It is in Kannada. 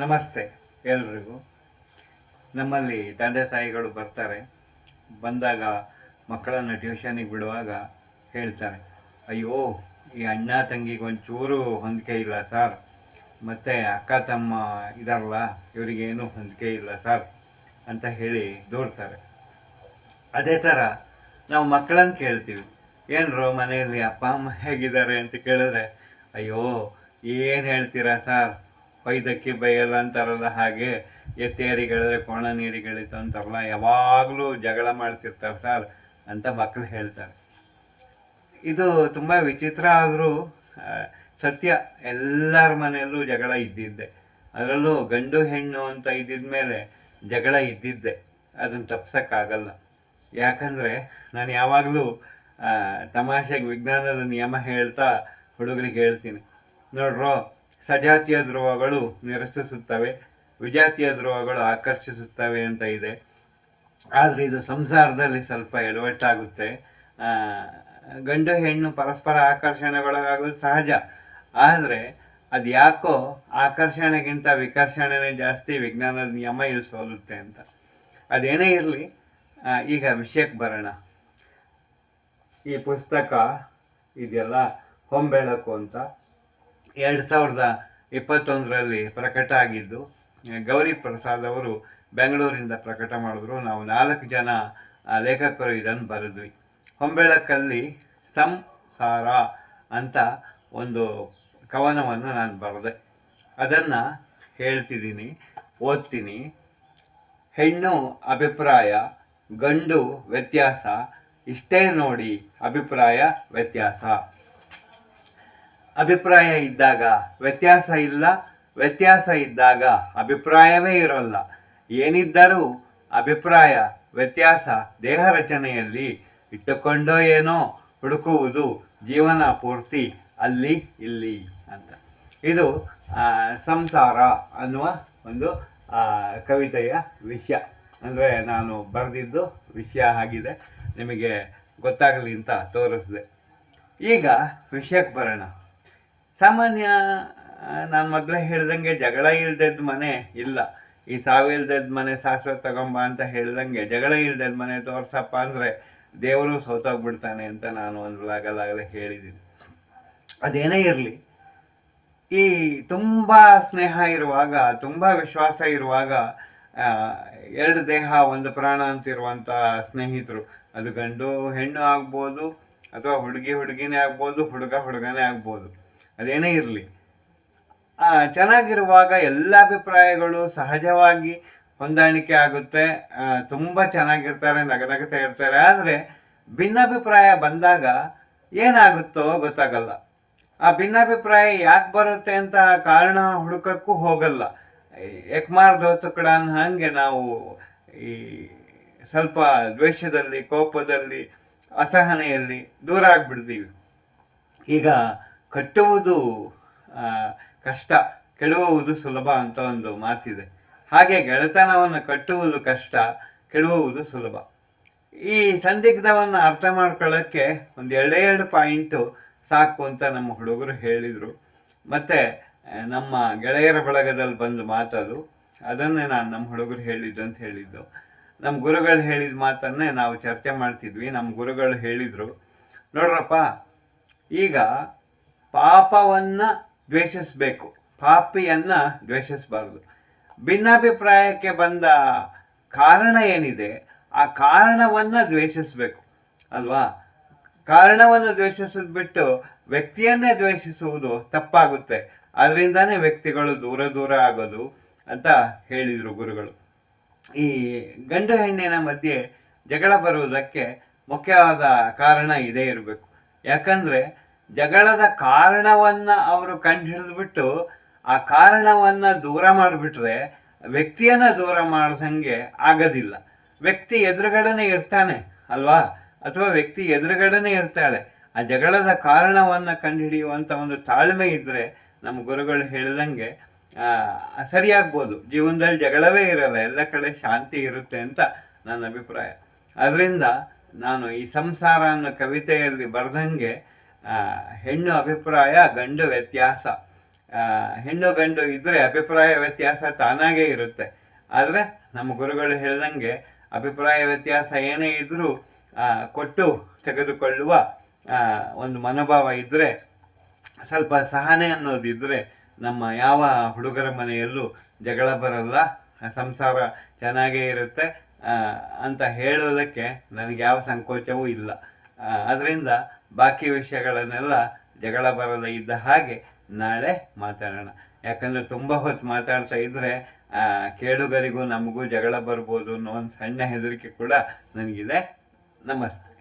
ನಮಸ್ತೆ ಎಲ್ರಿಗೂ. ನಮ್ಮಲ್ಲಿ ತಂದೆ ತಾಯಿಗಳು ಬರ್ತಾರೆ. ಬಂದಾಗ ಮಕ್ಕಳನ್ನು ಟ್ಯೂಷನಿಗೆ ಬಿಡುವಾಗ ಹೇಳ್ತಾರೆ, ಅಯ್ಯೋ, ಈ ಅಣ್ಣ ತಂಗಿಗೆ ಒಂಚೂರು ಹೊಂದಿಕೆ ಇಲ್ಲ ಸರ್ ಮತ್ತು ಅಕ್ಕ ತಮ್ಮ ಇದಾರಲ್ಲ, ಇವರಿಗೇನು ಹೊಂದಿಕೆ ಇಲ್ಲ ಸರ್ ಅಂತ ಹೇಳಿ ದೂರ್ತಾರೆ. ಅದೇ ಥರ ನಾವು ಮಕ್ಕಳನ್ನು ಕೇಳ್ತೀವಿ. ಏನರು ಮನೆಯಲ್ಲಿ ಅಪ್ಪ, ಅಮ್ಮ ಹೇಗಿದ್ದಾರೆ? ಅಂತ ಕೇಳಿದ್ರೆ, ಅಯ್ಯೋ, ಏನು ಹೇಳ್ತೀರಾ ಸರ್ ಹೊಯ್ದಕ್ಕಿ ಬೈಯಲ್ಲ ಅಂತಾರಲ್ಲ ಹಾಗೆ ಎತ್ತೇರಿಗಳಿದ್ರೆ ಕೋಣ ನೀರಿಗಳಿತ್ತು ಅಂತಾರಲ್ಲ, ಯಾವಾಗಲೂ ಜಗಳ ಮಾಡ್ತಿರ್ತಾರೆ ಸರ್ ಅಂತ ಮಕ್ಕಳು ಹೇಳ್ತಾರೆ. ಇದು ತುಂಬ ವಿಚಿತ್ರ ಆದರೂ ಸತ್ಯ ಎಲ್ಲರ ಮನೆಯಲ್ಲೂ ಜಗಳ ಇದ್ದಿದ್ದೆ. ಅದರಲ್ಲೂ ಗಂಡು ಹೆಣ್ಣು ಅಂತ ಇದ್ದಿದ್ದ ಮೇಲೆ ಜಗಳ ಇದ್ದಿದ್ದೆ. ಅದನ್ನು ತಪ್ಸೋಕ್ಕಾಗಲ್ಲ. ಯಾಕಂದರೆ ನಾನು ಯಾವಾಗಲೂ ತಮಾಷೆಗೆ ವಿಜ್ಞಾನದ ನಿಯಮ ಹೇಳ್ತಾ ಹುಡುಗರಿಗೆ ಹೇಳ್ತೀನಿ. ನೋಡ್ರೋ ಸಜಾತಿಯ ಧ್ರುವಗಳು ನಿರಸಿಸುತ್ತವೆ, ವಿಜಾತಿಯ ಧ್ರುವಗಳು ಆಕರ್ಷಿಸುತ್ತವೆ ಅಂತ ಇದೆ. ಆದರೆ ಇದು ಸಂಸಾರದಲ್ಲಿ ಸ್ವಲ್ಪ ಎಡವಟ್ಟಾಗುತ್ತೆ. ಗಂಡು ಹೆಣ್ಣು ಪರಸ್ಪರ ಆಕರ್ಷಣೆಗೊಳಗಾಗೋದು ಸಹಜ. ಆದರೆ ಅದು ಯಾಕೋ ಆಕರ್ಷಣೆಗಿಂತ ವಿಕರ್ಷಣೆನೇ ಜಾಸ್ತಿ ವಿಜ್ಞಾನದ ನಿಯಮ ಇಲ್ಲಿ ಸೋಲುತ್ತೆ ಅಂತ. ಅದೇನೇ ಇರಲಿ ಈಗ ವಿಷಯಕ್ಕೆ ಬರೋಣ. ಈ ಪುಸ್ತಕ ಇದೆಲ್ಲ ಹೊಂಬೆಳಕು ಅಂತ. ಎರಡು ಸಾವಿರದ ಇಪ್ಪತ್ತೊಂದರಲ್ಲಿ ಪ್ರಕಟ ಆಗಿದ್ದು ಗೌರಿ ಪ್ರಸಾದ್ ಅವರು ಬೆಂಗಳೂರಿಂದ ಪ್ರಕಟ ಮಾಡಿದ್ರು. ನಾವು ನಾಲ್ಕು ಜನ ಲೇಖಕರು ಇದನ್ನು ಬರೆದ್ವಿ. ಹೊಂಬೆಳಕಲ್ಲಿ ಸಂಸಾರ ಅಂತ ಒಂದು ಕವನವನ್ನು ನಾನು ಬರೆದೆ. ಅದನ್ನು ಹೇಳ್ತಿದ್ದೀನಿ, ಓದ್ತೀನಿ. ಹೆಣ್ಣು ಅಭಿಪ್ರಾಯ, ಗಂಡು ವ್ಯತ್ಯಾಸ, ಇಷ್ಟೇ ನೋಡಿ ಅಭಿಪ್ರಾಯ ವ್ಯತ್ಯಾಸ. ಅಭಿಪ್ರಾಯ ಇದ್ದಾಗ ವ್ಯತ್ಯಾಸ ಇಲ್ಲ, ವ್ಯತ್ಯಾಸ ಇದ್ದಾಗ ಅಭಿಪ್ರಾಯವೇ ಇರೋಲ್ಲ. ಏನಿದ್ದರೂ ಅಭಿಪ್ರಾಯ, ವ್ಯತ್ಯಾಸ, ದೇಹ ರಚನೆಯಲ್ಲಿ ಇಟ್ಟುಕೊಂಡೋ ಏನೋ ಹುಡುಕುವುದು ಜೀವನ ಪೂರ್ತಿ ಅಲ್ಲಿ, ಇಲ್ಲಿ ಅಂತ. ಇದು ಸಂಸಾರ ಅನ್ನುವ ಒಂದು ಕವಿತೆಯ ವಿಷಯ. ಅಂದರೆ ನಾನು ಬರೆದಿದ್ದು ವಿಷಯ ಆಗಿದೆ. ನಿಮಗೆ ಗೊತ್ತಾಗಲಿ ಅಂತ ತೋರಿಸಿದೆ. ಈಗ ವಿಷಯಕ್ಕೆ ಬರೋಣ. ಸಾಮಾನ್ಯ ನಾನು ಮೊದಲೇ ಹೇಳ್ದಂಗೆ ಜಗಳ ಇಲ್ದದ ಮನೆ ಇಲ್ಲ. ಈ ಸಾವಿಲ್ದದ ಮನೆ ಶಾಶ್ವತ ತಗೊಂಬ ಅಂತ ಹೇಳ್ದಂಗೆ ಜಗಳ ಇಲ್ದದ ಮನೆ ತೋರ್ಸಪ್ಪ ಅಂದರೆ ದೇವರು ಸೋತೋಗ್ಬಿಡ್ತಾನೆ ಅಂತ ನಾನು ಒಂದು ಲಾಗಲಾಗಲೇ ಹೇಳಿದ್ದೀನಿ ಅದೇನೇ ಇರಲಿ. ಈ ತುಂಬ ಸ್ನೇಹ ಇರುವಾಗ, ತುಂಬ ವಿಶ್ವಾಸ ಇರುವಾಗ ಎರಡು ದೇಹ, ಒಂದು ಪ್ರಾಣ ಅಂತಿರುವಂಥ ಸ್ನೇಹಿತರು. ಅದು ಗಂಡು ಹೆಣ್ಣು ಆಗ್ಬೋದು ಅಥವಾ ಹುಡುಗಿ ಹುಡುಗಿನೇ ಆಗ್ಬೋದು, ಹುಡುಗ ಹುಡುಗನೇ ಆಗ್ಬೋದು. ಅದೇನೇ ಇರಲಿ. ಚೆನ್ನಾಗಿರುವಾಗ ಎಲ್ಲ ಅಭಿಪ್ರಾಯಗಳು ಸಹಜವಾಗಿ ಹೊಂದಾಣಿಕೆ ಆಗುತ್ತೆ. ತುಂಬ ಚೆನ್ನಾಗಿರ್ತಾರೆ, ನಗನಗತಾ ಇರ್ತಾರೆ. ಆದರೆ ಭಿನ್ನಾಭಿಪ್ರಾಯ ಬಂದಾಗ ಏನಾಗುತ್ತೋ ಗೊತ್ತಾಗಲ್ಲ. ಆ ಭಿನ್ನಾಭಿಪ್ರಾಯ ಯಾಕೆ ಬರುತ್ತೆ ಅಂತ ಕಾರಣ ಹುಡುಕಕ್ಕೂ ಹೋಗಲ್ಲ. ಎಕ್ಮಾರ್ ದೋತಕಡನ್ ಹಾಗೆ ನಾವು ಈ ಸ್ವಲ್ಪ ದ್ವೇಷದಲ್ಲಿ, ಕೋಪದಲ್ಲಿ, ಅಸಹನೆಯಲ್ಲಿ ದೂರ ಆಗಿಬಿಡ್ತೀವಿ. ಈಗ ಕಟ್ಟುವುದು ಕಷ್ಟ ಕೆಡುವುದು ಸುಲಭ ಅಂತ ಒಂದು ಮಾತಿದೆ. ಹಾಗೆ ಗೆಳೆತನವನ್ನು ಕಟ್ಟುವುದು ಕಷ್ಟ ಕೆಡುವುದು ಸುಲಭ. ಈ ಸಂದಿಗ್ಧವನ್ನು ಅರ್ಥ ಮಾಡ್ಕೊಳ್ಳೋಕ್ಕೆ ಒಂದು ಎರಡೇ ಎರಡು ಪಾಯಿಂಟು ಸಾಕು ಅಂತ ನಮ್ಮ ಹುಡುಗರು ಹೇಳಿದರು. ಮತ್ತು ನಮ್ಮ ಗೆಳೆಯರ ಬಳಗದಲ್ಲಿ ಬಂದು ಮಾತದು. ಅದನ್ನೇ ನಾನು ನಮ್ಮ ಹುಡುಗರು ಹೇಳಿದ್ದು ಅಂತ ಹೇಳಿದ್ದು. ನಮ್ಮ ಗುರುಗಳು ಹೇಳಿದ ಮಾತನ್ನೇ ನಾವು ಚರ್ಚೆ ಮಾಡ್ತಿದ್ವಿ. ನಮ್ಮ ಗುರುಗಳು ಹೇಳಿದರು. ನೋಡ್ರಪ್ಪ, ಈಗ ಪಾಪವನ್ನು ದ್ವೇಷಿಸಬೇಕು. ಪಾಪಿಯನ್ನು ದ್ವೇಷಿಸಬಾರ್ದು. ಭಿನ್ನಾಭಿಪ್ರಾಯಕ್ಕೆ ಬಂದ ಕಾರಣ ಏನಿದೆ? ಆ ಕಾರಣವನ್ನು ದ್ವೇಷಿಸಬೇಕು. ಅಲ್ವಾ? ಕಾರಣವನ್ನು ದ್ವೇಷಿಸೋದು ಬಿಟ್ಟು ವ್ಯಕ್ತಿಯನ್ನೇ ದ್ವೇಷಿಸುವುದು ತಪ್ಪಾಗುತ್ತೆ. ಅದರಿಂದಾನೇ ವ್ಯಕ್ತಿಗಳು ದೂರ ದೂರ ಆಗೋದು ಅಂತ ಹೇಳಿದರು ಗುರುಗಳು. ಈ ಗಂಡು ಹೆಣ್ಣಿನ ಮಧ್ಯೆ ಜಗಳ ಬರುವುದಕ್ಕೆ ಮುಖ್ಯವಾದ ಕಾರಣ ಇದೇ ಇರಬೇಕು. ಯಾಕಂದ್ರೆ ಜಗಳದ ಕಾರಣವನ್ನ ಅವರು ಕಂಡುಹಿಡಿದ್ಬಿಟ್ಟು ಆ ಕಾರಣವನ್ನ ದೂರ ಮಾಡಿಬಿಟ್ರೆ ವ್ಯಕ್ತಿಯನ್ನ ದೂರ ಮಾಡ್ದಂಗೆ ಆಗೋದಿಲ್ಲ. ವ್ಯಕ್ತಿ ಎದುರುಗಡೆನೆ ಇರ್ತಾನೆ, ಅಲ್ವಾ? ಅಥವಾ ವ್ಯಕ್ತಿ ಎದುರುಗಡೆನೆ ಇರ್ತಾಳೆ. ಆ ಜಗಳದ ಕಾರಣವನ್ನ ಕಂಡುಹಿಡಿಯುವಂತ ಒಂದು ತಾಳ್ಮೆ ಇದ್ರೆ ನಮ್ಮ ಗುರುಗಳು ಹೇಳ್ದಂಗೆ ಸರಿಯಾಗ್ಬೋದು. ಜೀವನದಲ್ಲಿ ಜಗಳವೇ ಇರಲ್ಲ, ಎಲ್ಲ ಕಡೆ ಶಾಂತಿ ಇರುತ್ತೆ ಅಂತ ನನ್ನ ಅಭಿಪ್ರಾಯ. ಅದರಿಂದ ನಾನು ಈ ಸಂಸಾರ ಅನ್ನೋ ಕವಿತೆಯಲ್ಲಿ ಬರೆದಂಗೆ ಹೆಣ್ಣು ಅಭಿಪ್ರಾಯ, ಗಂಡು ವ್ಯತ್ಯಾಸ. ಹೆಣ್ಣು ಗಂಡು ಇದ್ದರೆ ಅಭಿಪ್ರಾಯ ವ್ಯತ್ಯಾಸ ತಾನಾಗೇ ಇರುತ್ತೆ. ಆದರೆ ನಮ್ಮ ಗುರುಗಳು ಹೇಳ್ದಂಗೆ ಅಭಿಪ್ರಾಯ ವ್ಯತ್ಯಾಸ ಏನೇ ಇದ್ರೂ ಕೊಟ್ಟು ತೆಗೆದುಕೊಳ್ಳುವ ಒಂದು ಮನೋಭಾವ ಇದ್ದರೆ ಸ್ವಲ್ಪ ಸಹನೆ ಅನ್ನೋದಿದ್ರೆ ನಮ್ಮ ಯಾವ ಹುಡುಗರ ಮನೆಯಲ್ಲೂ ಜಗಳ ಬರಲ್ಲ, ಸಂಸಾರ ಚೆನ್ನಾಗೇ ಇರುತ್ತೆ ಅಂತ ಹೇಳೋದಕ್ಕೆ ನನಗೆ ಯಾವ ಸಂಕೋಚವೂ ಇಲ್ಲ. ಅದರಿಂದ ಬಾಕಿ ವಿಷಯಗಳನ್ನೆಲ್ಲ ಜಗಳ ಬರದೇ ಇದ್ದ ಹಾಗೆ ನಾಳೆ ಮಾತಾಡೋಣ. ಯಾಕಂದರೆ ತುಂಬ ಹೊತ್ತು ಮಾತಾಡ್ತಾ ಇದ್ದರೆ ಕೇಳುಗರಿಗೂ ನಮಗೂ ಜಗಳ ಬರ್ಬೋದು ಅನ್ನೋ ಒಂದು ಸಣ್ಣ ಹೆದರಿಕೆ ಕೂಡ ನನಗಿದೆ. ನಮಸ್ತೆ.